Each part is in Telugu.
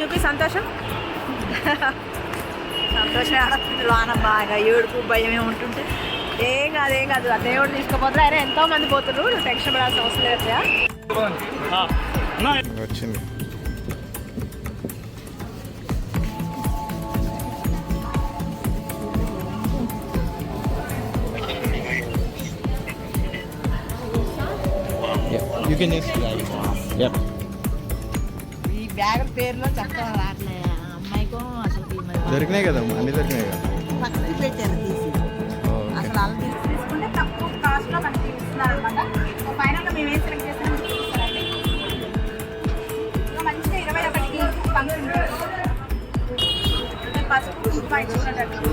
చూపి సంతోషం? సంతోషం ఆడుతుంది లోన బాగా ఏడుపు భయం ఉంటుంటే. ఏం కాదు ఏం కాదు దేవుడు తీసుకుపోతారు. అయినా ఎంతో మంది పోతున్నారు నువ్వు టెన్షన్ పడాల్సిన అవసరం లేదు. వచ్చింది. యూ కెన్ యూస్ యప్ ఈ బ్యాగ్ పేరులో చక్కగా రావట్లేదు అమ్మాయికో అసలు దొరికినాయి కదా అన్ని దొరికినాయి కదా? పక్కకి పెట్టారు తీసి. అసలు తీసి తీసుకుంటే తక్కువ కాస్ట్లో మనకి ఇస్తున్నారు అనమాట ఫైనల్గా మేము ఏం సెలెక్ట్ ఇంకా మంచిగా ఇరవై ఒకటికి ఫంక్షన్ పసుపు కుంకుమ ఇచ్చినట్టు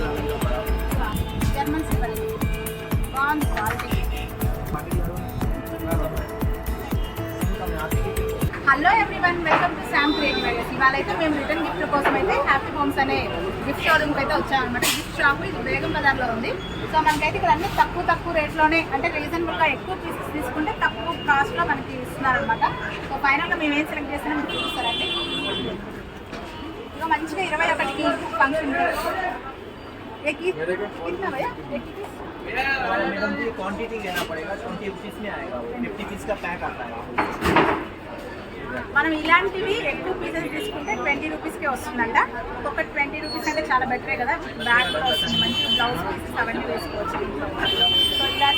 Hello everyone welcome to Sam creative ideas ఇవాళ అయితే మేము రిటర్న్ గిఫ్ట్ కోసం అయితే హ్యాపీ హోమ్స్ అనే గిఫ్ట్ షోరూమ్కి అయితే వచ్చామన్నమాట గిఫ్ట్ షాప్ ఇది బేగం బజార్లో ఉంది సో మనకైతే ఇక్కడ అన్ని తక్కువ తక్కువ రేట్లోనే అంటే రీజనబుల్గా ఎక్కువ పీసెస్ తీసుకుంటే తక్కువ కాస్ట్లో మనకి ఇస్తున్నారనమాట సో ఫైనల్గా మేము ఏం సెలెక్ట్ చేసినా మీకు చూపిస్తారండి ఇక మంచిగా ఇరవై ఒకటికి ఫంక్షన్ ఎక్కి कितना भैया एक की पीस? मैडम जी क्वांटिटी लेना पड़ेगा ट्वेंटी रुपीज़ में आएगा वो फिफ्टी पीस का पैक आता है మనం ఇలాంటివి ఎక్కువ పీసెస్ తీసుకుంటే ట్వంటీ రూపీస్కే వస్తుందంట. ఒక ట్వంటీ రూపీస్ అంటే చాలా బెటరే కదా. బ్యాగ్ కూడా వస్తుంది. మంచి బ్లౌజ్ పీసెస్ అవన్నీ వేసుకోవచ్చు. సో ఇలా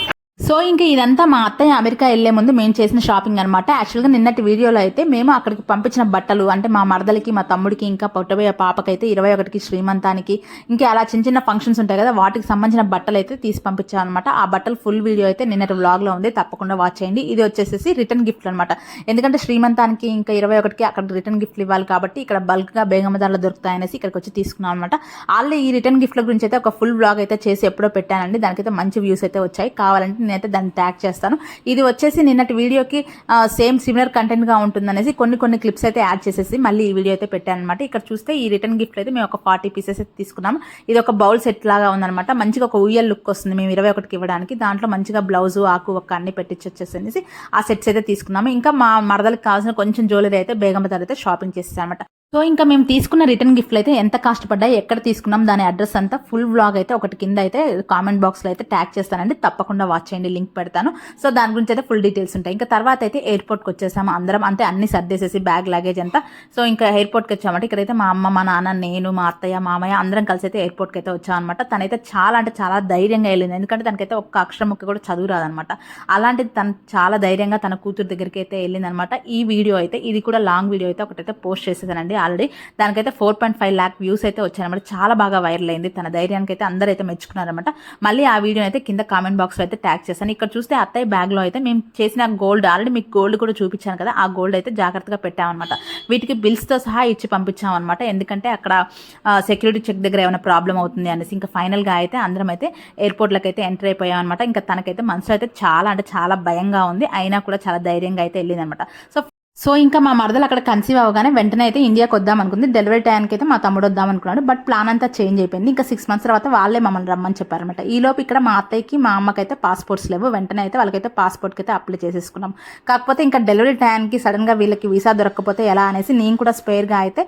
సో ఇంకా ఇదంతా మా అత్తయ్య అమెరికా వెళ్ళే ముందు మేము చేసిన షాపింగ్ అనమాట యాక్చువల్గా నిన్నటి వీడియోలో అయితే మేము అక్కడికి పంపించిన బట్టలు అంటే మా మరదలకి మా తమ్ముడికి ఇంకా పుట్టబోయే పాపకైతే ఇరవై ఒకటికి శ్రీమంతానికి ఇంకా అలా చిన్న చిన్న ఫంక్షన్స్ ఉంటాయి కదా వాటికి సంబంధించిన బట్టలు అయితే తీసి పంపించాం అనమాట ఆ బట్టలు ఫుల్ వీడియో అయితే నిన్నటి వ్లాగ్లో ఉంది తప్పకుండా వాచ్ చేయండి. ఇది వచ్చేసి రిటర్న్ గిఫ్ట్ అనమాట ఎందుకంటే శ్రీమంతానికి ఇంకా ఇరవై ఒకటికి అక్కడ రిటర్న్ గిఫ్ట్లు ఇవ్వాలి కాబట్టి ఇక్కడ బల్క్గా బేగమదారులు దొరుకుతాయనేసి ఇక్కడికి వచ్చి తీసుకున్నాం అనమాట ఆల్రెడీ ఈ రిటర్న్ గిఫ్ట్ల గురించి అయితే ఒక ఫుల్ వ్లాగ్ అయితే చేసి ఎప్పుడో పెట్టానండి. దానికైతే మంచి వ్యూస్ అయితే వచ్చాయి. కావాలంటే నేనైతే దాన్ని ట్యాగ్ చేస్తాను. ఇది వచ్చేసి నిన్నటి వీడియోకి సేమ్ సిమిలర్ కంటెంట్గా ఉంటుందనేసి కొన్ని కొన్ని క్లిప్స్ అయితే యాడ్ చేసేసి మళ్ళీ ఈ వీడియో అయితే పెట్టాను అనమాట ఇక్కడ చూస్తే ఈ రిటర్న్ గిఫ్ట్ అయితే మేము ఒక ఫార్టీ పీసెస్ అయితే తీసుకున్నాము. ఇది ఒక బౌల్ సెట్ లాగా ఉందన్నమాట. మంచిగా ఒక ఉయ్యల్ లుక్ వస్తుంది మేము ఇరవై ఒకటికి ఇవ్వడానికి. దాంట్లో మంచిగా బ్లౌజు ఆకు ఒక్క అన్ని పెట్టించి వచ్చేసి ఆ సెట్స్ అయితే తీసుకున్నాము. ఇంకా మా మరదలకు కావాల్సిన కొంచెం జ్యువెలరీ అయితే బేగమ్మ అయితే షాపింగ్ చేసేసాం అనమాట సో ఇంకా మేము తీసుకున్న రిటర్న్ గిఫ్ట్లు అయితే ఎంత కాస్ట్ పడ్డాయి ఎక్కడ తీసుకున్నాం దాని అడ్రస్ అంతా ఫుల్ వ్లాగ్ అయితే ఒకటి కింద అయితే కామెంట్ బాక్స్లో అయితే ట్యాగ్ చేస్తానండి. తప్పకుండా వాచ్ చేయండి లింక్ పెడతాను. సో దాని గురించి అయితే ఫుల్ డీటెయిల్స్ ఉంటాయి. ఇంకా తర్వాత అయితే ఎయిర్పోర్ట్కి వచ్చేసాము అందరం. అంతే అన్ని సర్దేసేసి బ్యాగ్ లగేజ్ అంతా. సో ఇంకా ఎయిర్పోర్ట్కి వచ్చామంటే ఇక్కడైతే మా అమ్మ మా నాన్న నేను మా అత్తయ్య మామయ్య అందరం కలిసి అయితే ఎయిర్పోర్ట్కి అయితే వచ్చామన్నమాట తనైతే చాలా అంటే చాలా ధైర్యంగా వెళ్ళింది. ఎందుకంటే తనకైతే ఒక్క అక్షరం ముక్క కూడా చదువు రాదనమాట అలాంటిది తను చాలా ధైర్యంగా తన కూతురు దగ్గరికి అయితే వెళ్ళిందనమాట ఈ వీడియో అయితే ఇది కూడా లాంగ్ వీడియో అయితే ఒకటైతే పోస్ట్ చేసేదానండి ఆల్రెడీ దానికైతే four point five lakh views అయితే వచ్చాయన్నమాట. చాలా బాగా వైరల్ అయింది. తన ధైర్యానికి అయితే అందరూ అయితే మెచ్చుకున్నారనమాట మళ్ళీ ఆ వీడియో అయితే కింద కామెంట్ బాక్స్లో అయితే ట్యాగ్ చేశాను. ఇక్కడ చూస్తే అత్తయ్య బ్యాగ్లో అయితే మేము చేసిన గోల్డ్ ఆల్రెడీ మీకు గోల్డ్ కూడా చూపించాను కదా ఆ గోల్డ్ అయితే జాగ్రత్తగా పెట్టామన్నమాట. వీటికి బిల్స్తో సహా ఇచ్చి పంపించామన్నమాట. ఎందుకంటే అక్కడ సెక్యూరిటీ చెక్ దగ్గర ఏమైనా ప్రాబ్లం అవుతుంది అనేసి ఇంకా ఫైనల్గా అయితే అందరం అయితే ఎయిర్పోర్ట్లకు అయితే ఎంటర్ అయిపోయాం అనమాట ఇంకా తనకైతే మనసులో అయితే చాలా అంటే చాలా భయంగా ఉంది. అయినా కూడా చాలా ధైర్యంగా అయితే వెళ్ళింది అనమాట సో సో ఇంకా మా మరదలు అక్కడ కన్సీవ్ అవగానే వెంటనే అయితే ఇండియాకి వద్దాం అనుకుంది. డెలివరీ టైంకి అయితే మా తమ్ముడు వద్దాం అనుకున్నాడు. బట్ ప్లాన్ అంతా చేంజ్ అయిపోయింది. ఇంకా సిక్స్ మంత్స్ తర్వాత వాళ్ళే మమ్మల్ని రమ్మని చెప్పారనమాట ఈ లోపు ఇక్కడ మా అత్తయ్యకి మా అమ్మకైతే పాస్పోర్ట్స్ లేవు. వెంటనే అయితే వాళ్ళకైతే పాస్పోర్ట్కి అయితే అప్లై చేసేసుకున్నాం. కాకపోతే ఇంకా డెలివరీ టైంకి సడన్గా వీళ్ళకి వీసా దొరకకపోతే ఎలా అనేసి నేను కూడా స్పేర్గా అయితే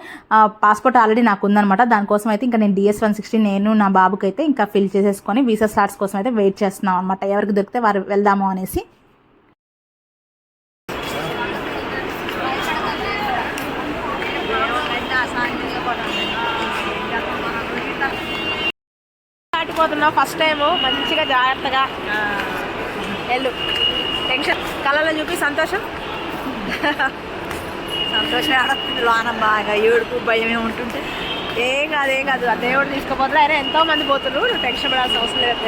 పాస్పోర్ట్ ఆల్రెడీ నాకు ఉందనమాట దానికోసం అయితే ఇంకా నేను డిఎస్ వన్ సిక్స్టీ నేను నా బాబుకి అయితే ఇంకా ఫిల్ చేసేసుకొని వీసా స్లాట్స్ కోసం అయితే వెయిట్ చేస్తున్నాం అనమాట ఎవరికి దొరికితే వారు వెళ్దాము అనేసి. దాటిపోతున్నావు ఫస్ట్ టైము మంచిగా జాగ్రత్తగా వెళ్ళు. టెన్షన్ కళ్ళలో చూపి సంతోషం? సంతోషం ఆడుతుంది లోన బాగా ఏడుపు భయం ఉంటుంటే. ఏం కాదు ఏం కాదు. దేవుడు తీసుకుపోతున్నా. అయినా ఎంతో మంది పోతున్నారు నువ్వు టెన్షన్ పడాల్సిన అవసరం లేదు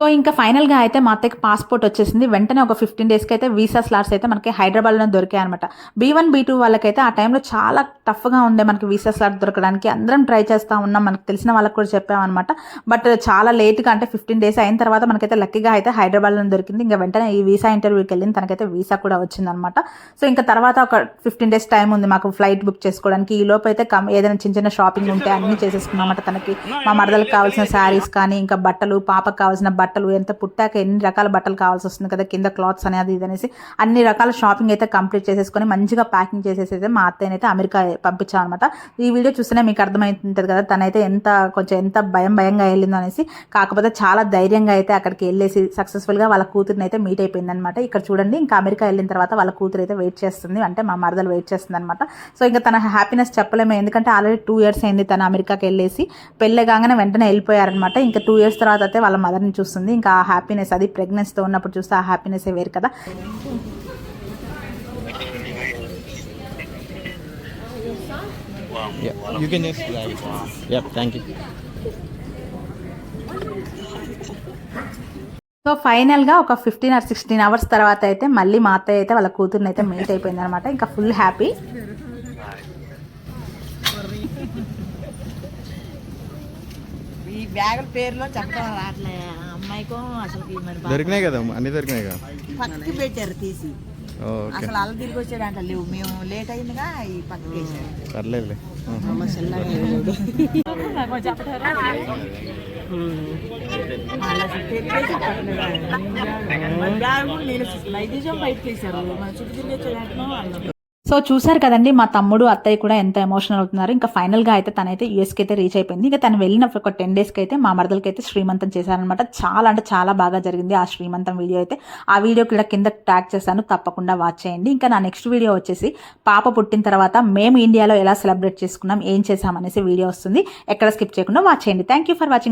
సో ఇంకా ఫైనల్గా అయితే మా అత్తకి పాస్పోర్ట్ వచ్చేసింది. వెంటనే ఒక ఫిఫ్టీన్ డేస్కి అయితే వీసా స్లాట్స్ అయితే మనకి హైదరాబాద్లో దొరికాయి అనమాట బీ వన్ బీ టూ వాళ్ళకైతే ఆ టైంలో చాలా టఫ్గా ఉండే మనకి వీసా స్లాట్ దొరకడానికి అందరం ట్రై చేస్తూ ఉన్నాం. మనకు తెలిసిన వాళ్ళకి కూడా చెప్పామన్నమాట బట్ చాలా లేట్గా అంటే ఫిఫ్టీన్ డేస్ అయిన తర్వాత మనకైతే లక్కీగా అయితే హైదరాబాద్లో దొరికింది. ఇంకా వెంటనే ఈ వీసా ఇంటర్వ్యూకి వెళ్ళింది తనకైతే వీసా కూడా వచ్చిందనమాట సో ఇంకా తర్వాత ఒక ఫిఫ్టీన్ డేస్ టైం ఉంది మాకు ఫ్లైట్ బుక్ చేసుకోవడానికి. ఈ లోపు అయితే కమ్ ఏదైనా చిన్న చిన్న షాపింగ్ ఉంటే అన్నీ చేసేసుకున్నామన్నమాట తనకి. మా మరదలకు కావాల్సిన శారీస్ కానీ ఇంకా బట్టలు పాపకు కావాల్సిన బట్టలు బట్టలు ఎంత పుట్టాక ఎన్ని రకాల బట్టలు కావాల్సి వస్తుంది కదా కింద క్లాత్స్ అనేది ఇది అనేసి అన్ని రకాల షాపింగ్ అయితే కంప్లీట్ చేసేసుకొని మంచిగా ప్యాకింగ్ చేసేసి అయితే మా అత్తయ్యని అయితే అమెరికా పంపించాం అనమాట ఈ వీడియో చూస్తేనే మీకు అర్థమవుతుంటుంది కదా తనైతే ఎంత కొంచెం ఎంత భయం భయంగా వెళ్ళిందో అనేసి కాకపోతే చాలా ధైర్యంగా అయితే అక్కడికి వెళ్ళేసి సక్సెస్ఫుల్గా వాళ్ళ కూతురిని అయితే మీట్ అయిపోయింది అనమాట ఇక్కడ చూడండి ఇంకా అమెరికా వెళ్ళిన తర్వాత వాళ్ళ కూతురు అయితే వెయిట్ చేస్తుంది అంటే మా మరదలు వెయిట్ చేస్తుంది అనమాట సో ఇంకా తన హ్యాపీనెస్ చెప్పలేము ఎందుకంటే ఆల్రెడీ టూ ఇయర్స్ అయింది తను అమెరికాకి వెళ్ళేసి. పెళ్ళి కాగానే వెంటనే వెళ్ళిపోయారనమాట ఇంకా టూ ఇయర్స్ తర్వాత అయితే వాళ్ళ మదర్ని చూస్తుంది. ఇంకా ఆ హ్యాపీనెస్ అది ప్రెగ్నెన్సీతో ఉన్నప్పుడు చూస్తే ఆ హ్యాపీనెస్ వేరు కదా. Yeah, you can just drive it. Yep, thank you. So ఫైనల్గా ఒక ఫిఫ్టీన్ ఆర్ సిక్స్టీన్ అవర్స్ తర్వాత అయితే మళ్ళీ మా అత్తయ్య అయితే వాళ్ళ కూతుర్ని అయితే మీట్ అయిపోయింది అనమాట ఇంకా ఫుల్ హ్యాపీ ఈ బ్యాగుల పేర్లో చెప్పడం రావట్లే. ఆ అమ్మాయికో అసలు దొరికినాయి కదా అన్ని దొరికినాయి కదా? పక్కకి పెట్టారు తీసి. ఓకే. అసలు అల్ల తిరిగి వచ్చాడంట లేవు మేము లేట్ అయిందిగా ఈ పక్కకి బ్యాగ్ కూడా నేను నైజం బయటకు వేసారు మన చుట్టూ తిరిగి వచ్చాడంటున్నాం సో చూసారు కదండి మా తమ్ముడు అత్తయ్య కూడా ఎంత ఎమోషనల్ అవుతున్నారు. ఇంకా ఫైనల్గా అయితే తనైతే యూఎస్కి అయితే రీచ్ అయిపోయింది. ఇంకా తను వెళ్ళిన ఒక టెన్ డేస్కి అయితే మా మరదలకి అయితే శ్రీమంతం చేశారనమాట చాలా అంటే చాలా బాగా జరిగింది ఆ శ్రీమంతం వీడియో అయితే. ఆ వీడియో కూడా కింద ట్యాగ్ చేశాను. తప్పకుండా వాచ్ చేయండి. ఇంకా నా నెక్స్ట్ వీడియో వచ్చేసి పాప పుట్టిన తర్వాత మేము ఇండియాలో ఎలా సెలబ్రేట్ చేసుకున్నాం ఏం చేసాం అనేసి వీడియో వస్తుంది. ఎక్కడ స్కిప్ చేయకుండా వాచ్ చేయండి. Thank you for watching